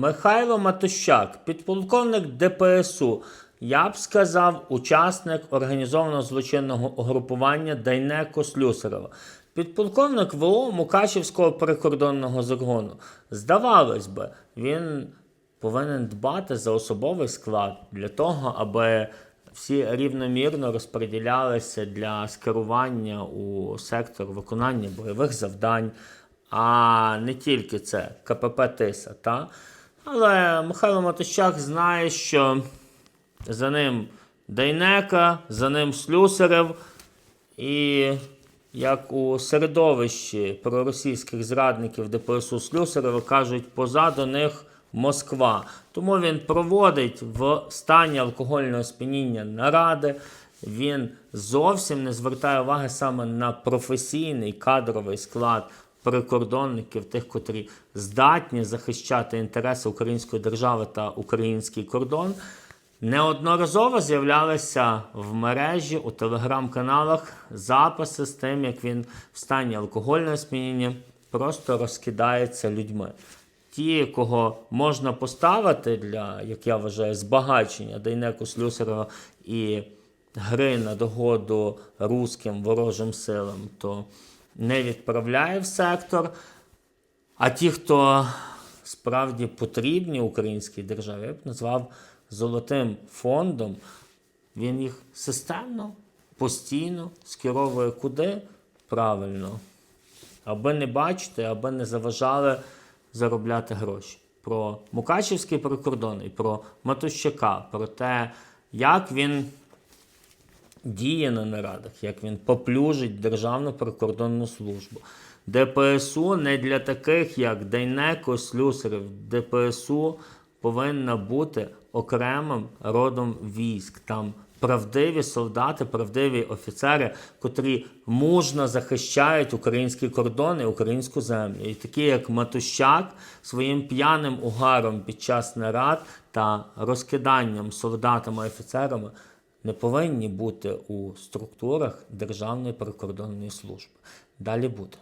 Михайло Матощак, підполковник ДПСУ. Я б сказав, учасник організованого злочинного угрупування Дайнеко Слюсарова. Підполковник ВО Мукачівського прикордонного загону. Здавалось би, він повинен дбати за особовий склад для того, аби всі рівномірно розподілялися для скерування у сектор виконання бойових завдань, а не тільки це КПП Тиса. Та? Але Михайло Матощак знає, що за ним Дейнека, за ним Слюсарев, і як у середовищі проросійських зрадників ДПСУ Слюсарева кажуть, позаду них Москва. Тому він проводить в стані алкогольного сп'яніння наради. Він зовсім не звертає уваги саме на професійний кадровий склад прикордонників, тих, котрі здатні захищати інтереси української держави та український кордон. Неодноразово з'являлися в мережі у телеграм-каналах записи з тим, як він в стані алкогольного сп'яніння просто розкидається людьми. Ті, кого можна поставити для, як я вважаю, збагачення Дейнеку Слюсарова і гри на догоду руським ворожим силам, то не відправляє в сектор. А ті, хто справді потрібні українській державі, я б назвав золотим фондом, він їх системно, постійно скеровує куди правильно, аби не бачити, аби не заважали заробляти гроші. Про Мукачівський прикордон і про Матущака, про те, як він діє на нарадах, як він поплюжить Державну прикордонну службу. ДПСУ не для таких, як Дейнеко, Слюсарев. ДПСУ повинна бути окремим родом військ. Там правдиві солдати, правдиві офіцери, котрі мужно захищають українські кордони, українську землю. І такі, як Матущак, своїм п'яним угаром під час нарад та розкиданням солдатами офіцерами не повинні бути у структурах Державної прикордонної служби. Далі буде.